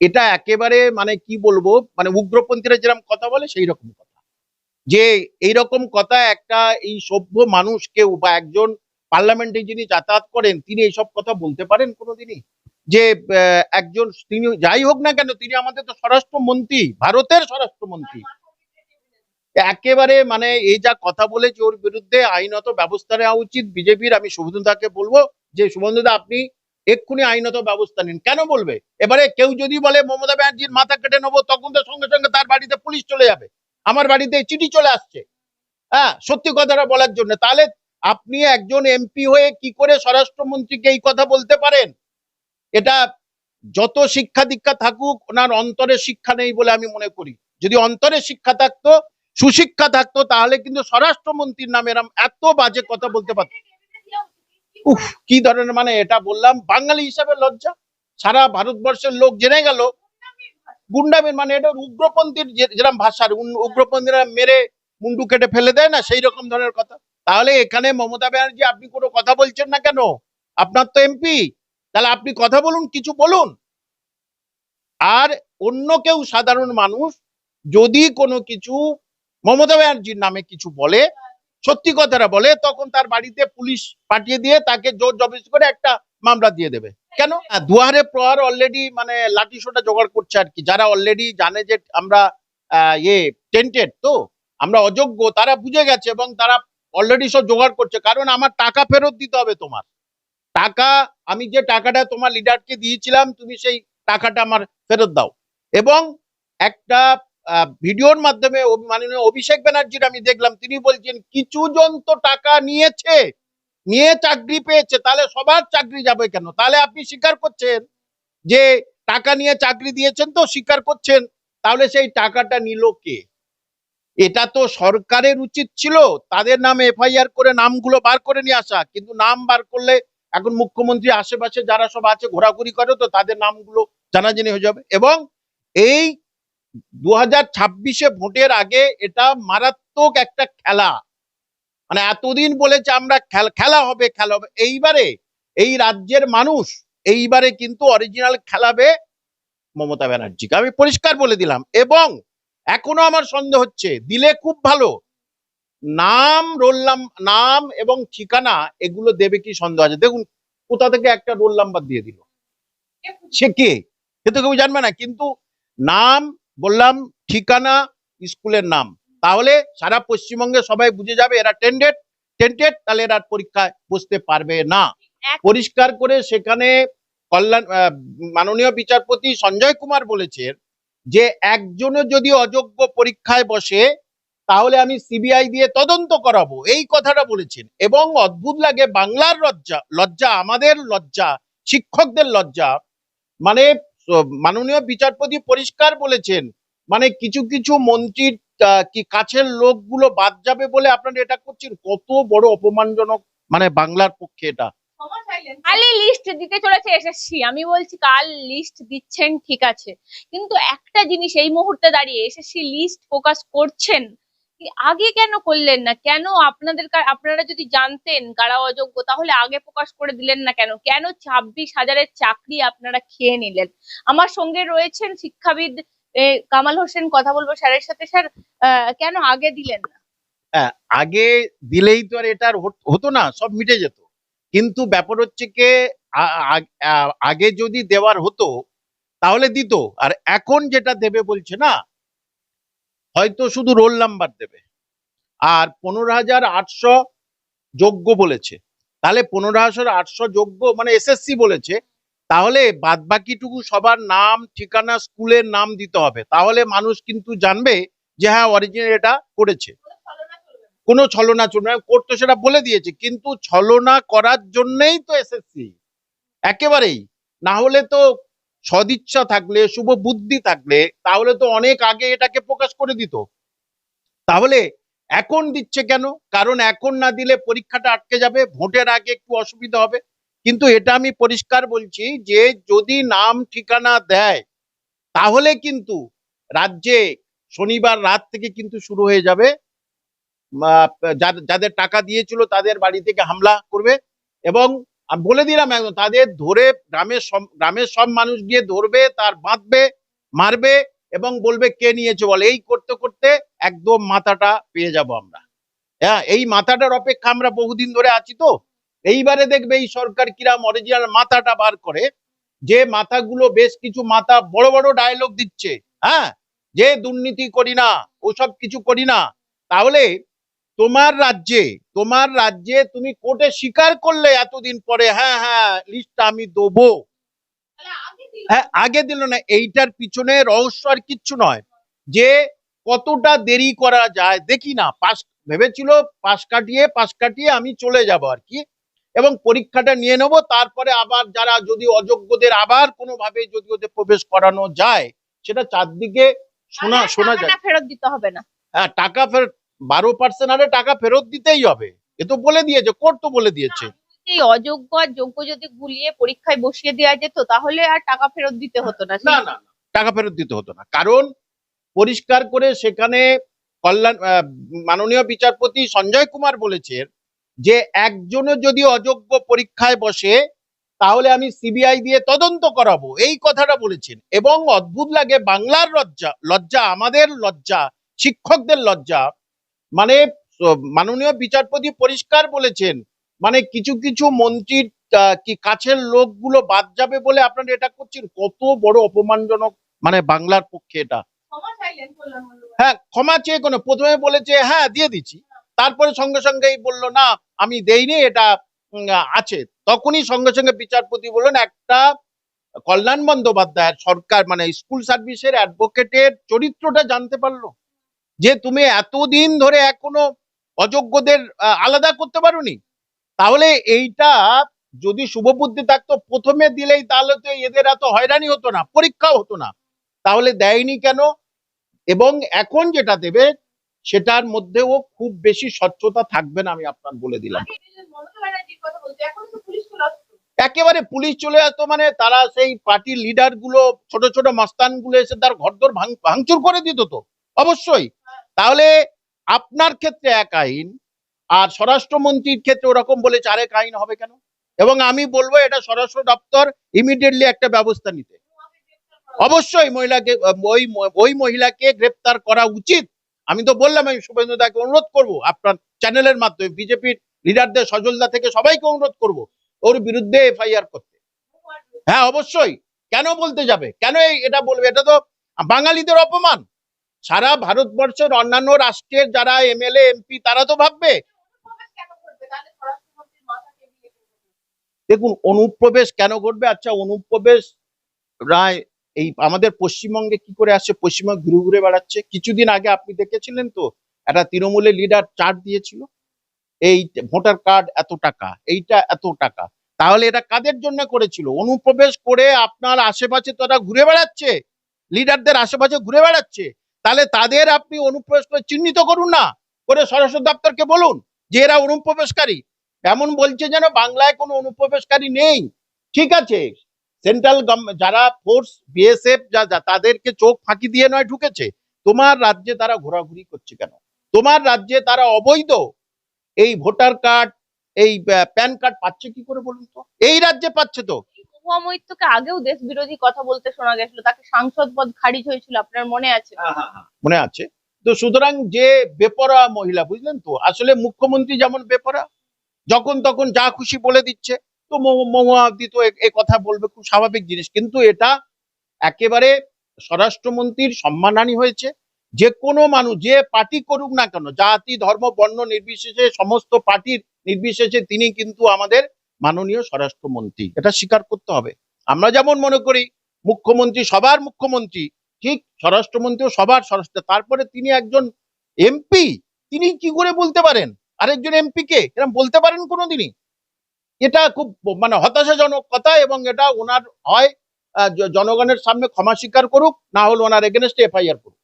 এটা একেবারে মানে কি বলব মানে উগ্রপন্থীরা যেরকম কথা বলে সেই রকম কথা। যে এই রকম কথা একটা এই সভ্য বা একজন পার্লামেন্টে যিনি যাতায়াত করেন, তিনি এইসব কথা বলতে পারেন কোনোদিনই? যে একজন তিনি যাই হোক না কেন, তিনি আমাদের তো স্বরাষ্ট্রমন্ত্রী, ভারতের স্বরাষ্ট্রমন্ত্রী। একেবারে মানে এই যা কথা বলেছে, ওর বিরুদ্ধে আইনত ব্যবস্থা নেওয়া উচিত। বিজেপির, আমি শুভেন্দুদাকে বলব যে শুভেন্দুদা আপনি এক্ষুনি আইনত ব্যবস্থা নিন। কেন বলবে? এবারে কেউ যদি বলে মমতা ব্যানার্জির মাথা কেটে নেব, তখন তো সঙ্গে সঙ্গে তার বাড়িতে পুলিশ চলে যাবে। আমার বাড়িতে চিঠি চলে আসছে। হ্যাঁ সত্যি কথাটা বলার জন্য। তাহলে আপনি একজন এমপি হয়ে কি করে স্বরাষ্ট্রমন্ত্রীকে এই কথা বলতে পারেন? এটা যত শিক্ষা দীক্ষা থাকুক, ওনার অন্তরে শিক্ষা নেই বলে আমি মনে করি। যদি অন্তরে শিক্ষা থাকতো, সুশিক্ষা থাকতো, তাহলে কিন্তু স্বরাষ্ট্রমন্ত্রীর নামে এরম এত বাজে কথা বলতে পারত। উফ, কি ধরনের মানে এটা বললাম? বাঙালি হিসাবে লজ্জা। সারা ভারতবর্ষের লোক জেনে গেল। গুন্ডামির মানে এটা উগ্রপন্থীর যেরকম ভাষার উগ্রপন্থীরা মেরে মুন্ডু কেটে ফেলে দেয় না, সেই রকম ধরনের কথা। তাহলে এখানে মমতা ব্যানার্জি, আপনি কোনো কথা বলছেন না কেন? আপনার তো এমপি। তাহলে আপনি কথা বলুন, কিছু বলুন। আর অন্য কেউ সাধারণ মানুষ যদি কোনো কিছু মমতা ব্যানার্জির নামে কিছু বলে সত্যি কথাটা বলে, তখন তার বাড়িতে পুলিশ পাঠিয়ে দিয়ে তাকে জোর জবরদস্তি করে একটা মামলা দিয়ে দেবে। কেন? দুয়ারে প্রহার অলরেডি মানে লাঠি সোটা জোগাড় করছে আর কি। যারা অলরেডি জানে যে আমরা ইয়ে টেন্টেড তো, আমরা অযোগ্য, তারা বুঝে গেছে এবং তারা অলরেডি সব জোগাড় করছে। কারণ আমার টাকা ফেরত দিতে হবে তোমার। টাকা, আমি যে টাকাটা তোমার লিডারকে দিয়েছিলাম, তুমি সেই টাকাটা আমার ফেরত দাও। এবং একটা ভিডিওর মাধ্যমে মাননীয় অভিষেক ব্যানার্জির আমি দেখলাম, তিনি বলছেন কিছু জন তো টাকা নিয়েছে, নিয়ে চাকরি পেয়েছে, তাহলে সবার চাকরি যাবে কেন? তাহলে আপনি স্বীকার করছেন যে টাকা নিয়ে চাকরি দিয়েছেন তো স্বীকার করছেন, তাহলে সেই টাকাটা নিল কে? এটা তো সরকারের উচিত ছিল, তাদের নামে এফআইআর করে নামগুলো বার করে নিয়ে আসা, কিন্তু নাম বার করলে এখন মুখ্যমন্ত্রী আশেপাশে যারা সব আছে, ঘোরাঘুরি করে তো তাদের নামগুলো জানাজানি হয়ে যাবে। এবং এই দু হাজার ভোটের আগে এটা মারাত্মক একটা খেলা। মানে এতদিন বলেছে আমরা খেলা হবে খেলা হবে। এইবারে এই রাজ্যের মানুষ এইবারে কিন্তু অরিজিনাল খেলাবে মমতা ব্যানার্জিকে। আমি পরিষ্কার বলে দিলাম। এবং এখনও আমার সন্দেহ হচ্ছে, দিলে খুব ভালো। নাম, রোল নাম- নাম এবং ঠিকানা এগুলো দেবে কি সন্দেহ আছে? দেখুন, কোথা থেকে একটা রোল নাম্বার দিয়ে দিল? সে কে? সে তো কেউ জানবে না। কিন্তু নাম বললাম ঠিকানা স্কুলের নাম। তাহলে সারা পশ্চিমবঙ্গে সবাই বুঝে যাবে এরা টেন্ডেড টেন্টেড তাহলে এরা পরীক্ষায় বসতে পারবে না। পরিষ্কার করে সেখানে কল্যাণ মাননীয় বিচারপতি সঞ্জয় কুমার বলেছেন যে একজনও যদি অযোগ্য পরীক্ষায় বসে তাহলে আমি সিবিআই দিয়ে তদন্ত করাবো। এই কথাটা বলেছেন। এবং অদ্ভুত লাগে বাংলার লজ্জা লজ্জা আমাদের লজ্জা শিক্ষকদের লজ্জা। মানে মাননীয় বিচারপতি পরিষ্কার বলেছেন মানে কিছু কিছু মন্ত্রীর কি কাছের লোকগুলো বাদ যাবে বলে আপনারা এটা করছেন? কত বড় অপমানজনক মানে বাংলার পক্ষে এটা। লিস্ট দিতে চলেছে আমি বলছি কাল লিস্ট দিচ্ছেন, ঠিক আছে। কিন্তু একটা জিনিস এই মুহূর্তে দাঁড়িয়ে, এসএসসি লিস্ট ফোকাস করছেন আগে কেন করলেন না? কেন আপনাদের আপনারা যদি জানতেন কারা অযোগ্য তাহলে আগে প্রকাশ করে দিলেন না কেন? কেন ছাব্বিশ হাজারের চাকরি আপনারা খেয়ে নিলেন? আমার সঙ্গে রয়েছেন শিক্ষাবিদ কামাল হোসেন কথা বলব স্যারের সাথে। স্যার কেন আগে দিলেন না? হ্যাঁ, আগে দিলেই তো আর এটা আর হতো না সব মিটে যেত। কিন্তু ব্যাপার হচ্ছে কি আগে যদি দেওয়ার হতো তাহলে দিত। আর এখন যেটা দেবে বলছে না হয়তো শুধু রোল নাম্বার দেবে। আর পনেরো হাজার আটশো যোগ্য বলেছে। তাহলে পনেরো হাজার আটশো যোগ্য মানে এসএসসি বলেছে। তাহলে বাদ বাকিটুকু সবার নাম, ঠিকানা, স্কুলের নাম দিতে হবে। তাহলে মানুষ কিন্তু জানবে যে হ্যাঁ অরিজিনাল এটা করেছে। কোনো ছলনা চলবে না। কোর্ট তো সেটা বলে দিয়েছে। কিন্তু ছলনা করার জন্যই তো এসএসসি একেবারেই। না হলে তো সদিচ্ছা থাকলে, শুভ বুদ্ধি থাকলে, তাহলে তো অনেক আগে এটাকে প্রকাশ করে দিত। তাহলে এখন দিচ্ছে কেন? কারণ এখন না দিলে পরীক্ষাটা আটকে যাবে, ভোটের আগে একটু অসুবিধা হবে। কিন্তু এটা আমি পরিষ্কার বলছি যে, যদি নাম ঠিকানা দেয়, তাহলে কিন্তু রাজ্যে শনিবার রাত থেকে কিন্তু শুরু হয়ে যাবে। যাদের টাকা দিয়েছিল তাদের বাড়ি থেকে হামলা করবে এবং আমি বলে দিলাম একদম, তাদের ধরে গ্রামের সব গ্রামের সব মানুষ গিয়ে ধরবে, তার বাঁধবে, মারবে এবং বলবে কে নিয়েছে বলে। এই করতে করতে একদম মাথাটা পেয়ে যাব আমরা। হ্যাঁ এই মাথাটার অপেক্ষা আমরা বহুদিন ধরে আছি তো। এইবারে দেখবে এই সরকার কিরাম অরিজিনাল মাথাটা বার করে, যে মাথাগুলো বেশ কিছু মাথা বড় বড় ডায়লগ দিচ্ছে। হ্যাঁ যে দুর্নীতি করি না, ওসব কিছু করি না। তাহলে তোমার রাজ্যে তোমার রাজ্যে তুমি কোর্টে স্বীকার করলে এতদিন পরে হ্যাঁ হ্যাঁ লিস্টটা আমি দেবো। হ্যাঁ আগে দিল না এইটার পিছনে রহস্য আর কিচ্ছু নয়। যে কতটা দেরি করা যায় দেখি না পাস ভেবেছিল পাশ কাটিয়ে পাশ কাটিয়ে আমি চলে যাব আর কি। এবং পরীক্ষাটা নিয়ে নেব তারপরে আবার যারা যদি অযোগ্যদের আবার কোনোভাবে যদি ওদের প্রবেশ করানো যায় সেটা চারদিকে শোনা শোনা যায়। ফেরত দিতে হবে না। হ্যাঁ টাকা ফেরত বারো পার্সেন্ট আরে টাকা ফেরত দিতেই হবে। এ তো বলে দিয়েছে কোর্ট তো বলে দিয়েছে। এই অযোগ্য আর যোগ্য যদি গুলিয়ে পরীক্ষায় বসিয়ে দেওয়া যেত তাহলে আর টাকা ফেরত দিতে হতো না না না টাকা ফেরত দিতে হতো না। কারণ পরিষ্কার করে সেখানে কল্যাণ মাননীয় বিচারপতি সঞ্জয় কুমার বলেছেন যে একজনও যদি অযোগ্য পরীক্ষায় বসে তাহলে আমি সিবিআই দিয়ে তদন্ত করাবো। এই কথাটা বলেছেন। এবং অদ্ভুত লাগে বাংলার লজ্জা লজ্জা আমাদের লজ্জা শিক্ষকদের লজ্জা মানে মাননীয় বিচারপতি পরিষ্কার বলেছেন মানে কিছু কিছু মন্ত্রীর কি কাছের লোকগুলো বাদ যাবে বলে আপনারা এটা করছেন? কত বড় অপমানজনক মানে বাংলার পক্ষে এটা। হ্যাঁ ক্ষমা চেয়ে কোনো প্রথমে বলেছে হ্যাঁ দিয়ে দিচ্ছি। তারপরে সঙ্গে সঙ্গেই বলল না আমি দেইনি এটা আছে। তখনই সঙ্গে সঙ্গে বিচারপতি বললেন একটা কল্যাণ বন্দ্যোপাধ্যায়ের সরকার মানে স্কুল সার্ভিসের অ্যাডভোকেটের চরিত্রটা জানতে পারল। যে তুমি এতদিন ধরে এখনও অযোগ্যদের আলাদা করতে পারোনি? তাহলে এইটা যদি শুভবুদ্ধি থাকতো প্রথমে দিলেই তাহলে তো এদের এত হয়রানি হতো না পরীক্ষাও হতো না। তাহলে দেয়নি কেন? এবং এখন যেটা দেবে সেটার মধ্যেও খুব বেশি স্বচ্ছতা থাকবে না আমি আপনার বলে দিলাম। একেবারে পুলিশ চলে আসতো মানে তারা সেই পার্টির লিডারগুলো ছোট ছোট মাস্তানগুলো এসে তার ঘরদোর ভাঙ- ভাঙচুর করে দিত তো অবশ্যই। তাহলে আপনার ক্ষেত্রে এক আইন, আর স্বরাষ্ট্রমন্ত্রীর ক্ষেত্রে ওরকম বলেছে, আরেক আইন হবে কেন? এবং আমি বলব, এটা স্বরাষ্ট্র দপ্তর ইমিডিয়েটলি একটা ব্যবস্থা নিতে। অবশ্যই মহিলাকে, ওই ওই মহিলাকে গ্রেপ্তার করা উচিত। আমি তো বললাম, আমি শুভেন্দু দাকে অনুরোধ করব, আপনার চ্যানেলের মাধ্যমে, বিজেপির লিডারদের সজলদা থেকে সবাইকে অনুরোধ করব, ওর বিরুদ্ধে এফআইআর করতে। হ্যাঁ অবশ্যই। কেন বলতে যাবে? কেন এটা বলবে? এটা তো বাঙালিদের অপমান। সারা ভারতবর্ষের অন্যান্য রাষ্ট্রের যারা এমএলএ, এমপি, তারা তো ভাববে। দেখুন, অনুপ্রবেশ কেন ঘটবে? আচ্ছা অনুপ্রবেশ রায়, এই আমাদের পশ্চিমবঙ্গে কি করে আসছে? পশ্চিমবঙ্গ ঘুরে ঘুরে বেড়াচ্ছে। কিছুদিন আগে আপনি দেখেছিলেন তো, একটা তৃণমূলের লিডার চার্ট দিয়েছিল। এই ভোটার কার্ড এত টাকা, এইটা এত টাকা। তাহলে এটা কাদের জন্য করেছিল? অনুপ্রবেশ করে আপনার আশেপাশে তারা ঘুরে বেড়াচ্ছে। লিডারদের আশেপাশে ঘুরে বেড়াচ্ছে। তাহলে তাদের আপনি অনুপ্রবেশ করে চিহ্নিত করুন না। করে স্বরাষ্ট্র দপ্তরকে বলুন যে এরা অনুপ্রবেশকারী। এমন বলছে যেন বাংলায় কোনো অনুপ্রবেশকারী নেই। ঠিক আছে? সেন্ট্রাল যারা ফোর্স, বিএসএফ, যা যা, তাদেরকে চোখ ফাঁকি দিয়ে নয় ঢুকেছে, তোমার রাজ্যে তারা ঘোরাঘুরি করছে কেন? তোমার রাজ্যে তারা অবৈধ। এই ভোটার কার্ড, এই প্যান কার্ড পাচ্ছে কি করে বলুন তো? এই রাজ্যে পাচ্ছে তো। মহুয়া মৈত্রকে আগেও দেশ বিরোধী কথা বলতে শোনা গেছিল। তাকে সাংসদ পদ খারিজ হয়েছিল আপনার মনে আছে? মনে আছে। তো সুতরাং যে বেপরা মহিলা বুঝলেন তো? আসলে মুখ্যমন্ত্রী যেমন বেপরা যখন তখন যা খুশি বলে দিচ্ছে তো মহু- মহুয়াদি তো এ কথা বলবে খুব স্বাভাবিক জিনিস। কিন্তু এটা একেবারে স্বরাষ্ট্রমন্ত্রীর সম্মানহানি হয়েছে। যে কোনো মানুষ যে পার্টি করুক না কেন জাতি ধর্ম বর্ণ নির্বিশেষে সমস্ত পার্টির নির্বিশেষে তিনি কিন্তু আমাদের মাননীয় স্বরাষ্ট্রমন্ত্রী। এটা স্বীকার করতে হবে। আমরা যেমন মনে করি, মুখ্যমন্ত্রী সবার মুখ্যমন্ত্রী, ঠিক স্বরাষ্ট্রমন্ত্রীও সবার স্বরাষ্ট্র, তারপরে তিনি একজন এমপি, তিনি কি করে বলতে পারেন? আরেকজন এমপি কে? এরকম বলতে পারেন কোনোদিনই। এটা খুব মানে হতাশাজনক কথা এবং এটা ওনার হয় জনগণের সামনে ক্ষমা স্বীকার করুক, না হলে ওনার এগেনস্টে এফআইআর করুক।